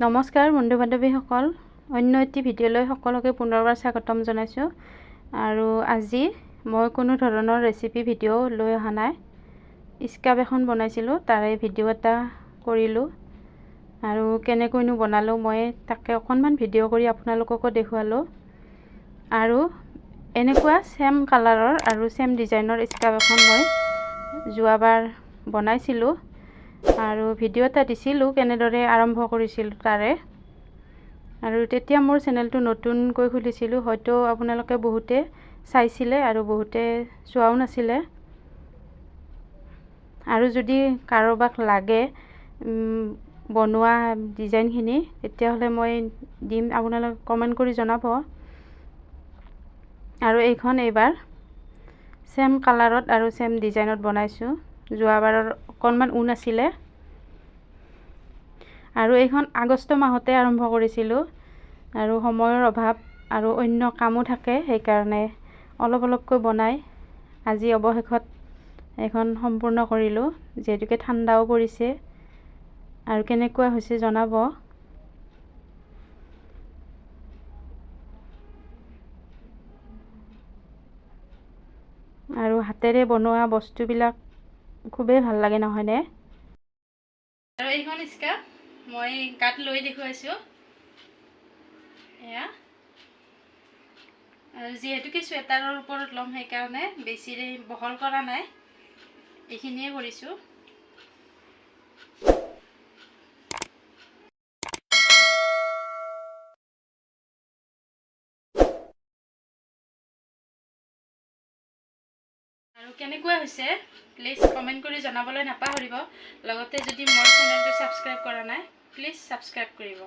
নমস্কাৰ বন্ধু বান্ধৱীসকল অন্য এটি ভিডিঅ'লৈ সকলোকে পুনৰবাৰ স্বাগতম জনাইছোঁ। আৰু আজি মই কোনো ধৰণৰ ৰেচিপি ভিডিঅ' লৈ অহা নাই। স্কাপ এখন বনাইছিলোঁ তাৰে ভিডিঅ' এটা কৰিলোঁ। আৰু কেনেকৈনো বনালোঁ মই তাকে অকণমান ভিডিঅ' কৰি আপোনালোককো দেখুৱালোঁ। আৰু এনেকুৱা ছেম কালাৰৰ আৰু ছেম ডিজাইনৰ স্কাপ এখন মই যোৱাবাৰ বনাইছিলোঁ। আৰু ভিডিঅ' এটা দিছিলোঁ কেনেদৰে আৰম্ভ কৰিছিলোঁ তাৰে। আৰু তেতিয়া মোৰ চেনেলটো নতুনকৈ খুলিছিলোঁ হয়তো আপোনালোকে বহুতে চাইছিলে আৰু বহুতে চোৱাও নাছিলে। আৰু যদি কাৰোবাক লাগে বনোৱা ডিজাইনখিনি তেতিয়াহ'লে মই দিম আপোনালোকে কমেণ্ট কৰি জনাব। আৰু এইখন এইবাৰ ছেম কালাৰত আৰু ছেম ডিজাইনত বনাইছোঁ। যোৱাবাৰৰ অকণমান ঊণ আছিলে। আৰু এইখন আগষ্ট মাহতে আৰম্ভ কৰিছিলোঁ। আৰু সময়ৰ অভাৱ আৰু অন্য কামো থাকে, সেইকাৰণে অলপ অলপকৈ বনাই আজি অৱশেষত এইখন সম্পূৰ্ণ কৰিলোঁ। যিহেতুকে ঠাণ্ডাও পৰিছে। আৰু কেনেকুৱা হৈছে জনাব। আৰু হাতেৰে বনোৱা বস্তুবিলাক খুবেই ভালো লাগে নহয়নে আৰু এইখন স্কাৰ্ফ মই গাত লৈ দেখুৱাইছোঁ। এয়া। আৰু যিহেতুকে চুৱেটাৰৰ ওপৰত ল'ম সেইকাৰণে বেছি বহল কৰা নাই। এইখিনিয়ে কৰিছোঁ। আৰু কেনেকুৱা হৈছে প্লিজ কমেণ্ট কৰি জনাবলৈ নাপাহৰিব। লগতে যদি মোৰ চেনেলটো ছাবস্ক্ৰাইব কৰা নাই প্লিজ ছাবস্ক্ৰাইব কৰিব।